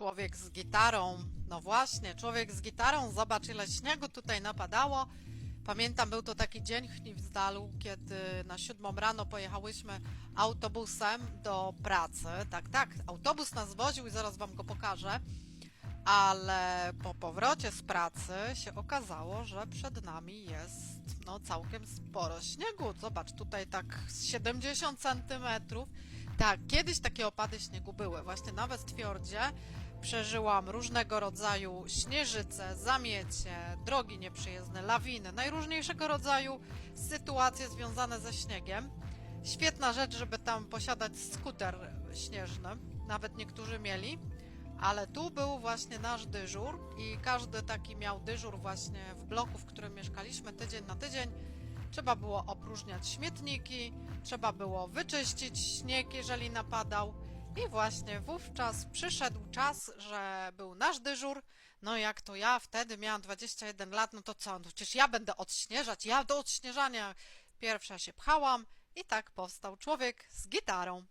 Człowiek z gitarą. No właśnie, człowiek z gitarą. Zobacz, ile śniegu tutaj napadało. Pamiętam, był to taki dzień w Knivsdalu, kiedy na siódmą rano pojechałyśmy autobusem do pracy. Tak, tak, autobus nas woził i zaraz wam go pokażę. Ale po powrocie z pracy się okazało, że przed nami jest no całkiem sporo śniegu. Zobacz, tutaj tak z 70 centymetrów. Tak, kiedyś takie opady śniegu były. Właśnie na Westfiordzie przeżyłam różnego rodzaju śnieżyce, zamiecie, drogi nieprzyjezdne, lawiny, najróżniejszego rodzaju sytuacje związane ze śniegiem. Świetna rzecz, żeby tam posiadać skuter śnieżny. Nawet niektórzy mieli. Ale tu był właśnie nasz dyżur i każdy taki miał dyżur właśnie w bloku, w którym mieszkaliśmy tydzień na tydzień. Trzeba było opróżniać śmietniki, trzeba było wyczyścić śnieg, jeżeli napadał. I właśnie wówczas przyszedł czas, że był nasz dyżur. No jak to ja wtedy miałam 21 lat, no to co? No przecież ja będę odśnieżać, ja do odśnieżania pierwsza się pchałam i tak powstał człowiek z gitarą.